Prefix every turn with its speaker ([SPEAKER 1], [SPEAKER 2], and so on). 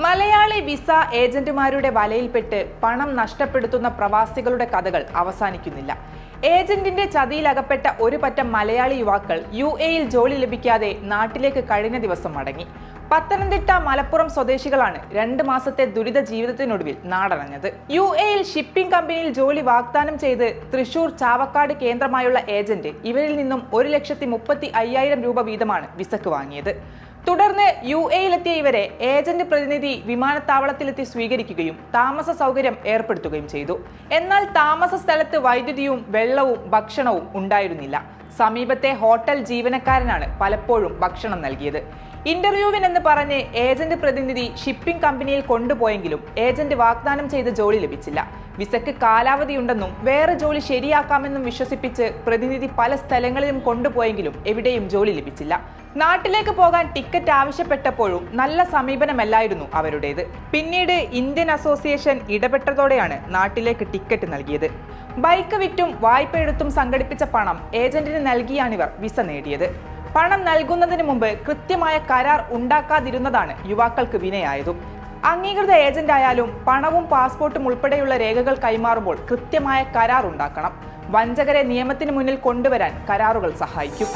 [SPEAKER 1] Malayali visa ഏജന്റുമാരുടെ വലയിൽപ്പെട്ട് പണം നഷ്ടപ്പെടുത്തുന്ന പ്രവാസികളുടെ കഥകൾ അവസാനിക്കുന്നില്ല. ഏജന്റിന്റെ ചതിയിലകപ്പെട്ട ഒരു പറ്റം മലയാളി യുവാക്കൾ യു എയിൽ ജോലി ലഭിക്കാതെ നാട്ടിലേക്ക് കഴിഞ്ഞ ദിവസം മടങ്ങി. പത്തനംതിട്ട മലപ്പുറം സ്വദേശികളാണ് രണ്ട് മാസത്തെ ദുരിത ജീവിതത്തിനൊടുവിൽ നാടണഞ്ഞത് യു എയിൽ ഷിപ്പിംഗ് കമ്പനിയിൽ ജോലി വാഗ്ദാനം ചെയ്ത് തൃശൂർ ചാവക്കാട് കേന്ദ്രമായുള്ള ഏജന്റ് ഇവരിൽ നിന്നും ഒരു ലക്ഷത്തി മുപ്പത്തി അയ്യായിരം രൂപ വീതമാണ് വിസക്ക് വാങ്ങിയത്. തുടർന്ന് യു എയിലെത്തിയ ഇവരെ ഏജന്റ് പ്രതിനിധി വിമാനത്താവളത്തിലെത്തി സ്വീകരിക്കുകയും താമസ സൗകര്യം ഏർപ്പെടുത്തുകയും ചെയ്തു. എന്നാൽ താമസ സ്ഥലത്ത് വൈദ്യുതിയും വെള്ളവും ഭക്ഷണവും ഉണ്ടായിരുന്നില്ല. സമീപത്തെ ഹോട്ടൽ ജീവനക്കാരനാണ് പലപ്പോഴും ഭക്ഷണം നൽകിയത്. ഇന്റർവ്യൂവിനെന്ന് പറഞ്ഞ് ഏജന്റ് പ്രതിനിധി ഷിപ്പിംഗ് കമ്പനിയിൽ കൊണ്ടുപോയെങ്കിലും ഏജന്റ് വാഗ്ദാനം ചെയ്ത ജോലി ലഭിച്ചില്ല. വിസക്ക് കാലാവധിയുണ്ടെന്നും വേറെ ജോലി ശരിയാക്കാമെന്നും വിശ്വസിപ്പിച്ച് പ്രതിനിധി പല സ്ഥലങ്ങളിലും കൊണ്ടുപോയെങ്കിലും എവിടെയും ജോലി ലഭിച്ചില്ല. നാട്ടിലേക്ക് പോകാൻ ടിക്കറ്റ് ആവശ്യപ്പെട്ടപ്പോഴും നല്ല സമീപനമല്ലായിരുന്നു അവരുടേത്. പിന്നീട് ഇന്ത്യൻ അസോസിയേഷൻ ഇടപെട്ടതോടെയാണ് നാട്ടിലേക്ക് ടിക്കറ്റ് നൽകിയത്. ബൈക്ക് വിറ്റും വായ്പ എടുത്തും സംഘടിപ്പിച്ച പണം ഏജന്റിന് നൽകിയാണിവർ വിസ നേടിയത്. പണം നൽകുന്നതിന് മുമ്പ് കൃത്യമായ കരാർ ഉണ്ടാക്കാതിരുന്നതാണ് യുവാക്കൾക്ക് വിനയായതും. അംഗീകൃത ഏജന്റ് ആയാലും പണവും പാസ്പോർട്ടും ഉൾപ്പെടെയുള്ള രേഖകൾ കൈമാറുമ്പോൾ കൃത്യമായ കരാർ ഉണ്ടാക്കണം. വഞ്ചകരെ നിയമത്തിന് മുന്നിൽ കൊണ്ടുവരാൻ കരാറുകൾ സഹായിക്കും.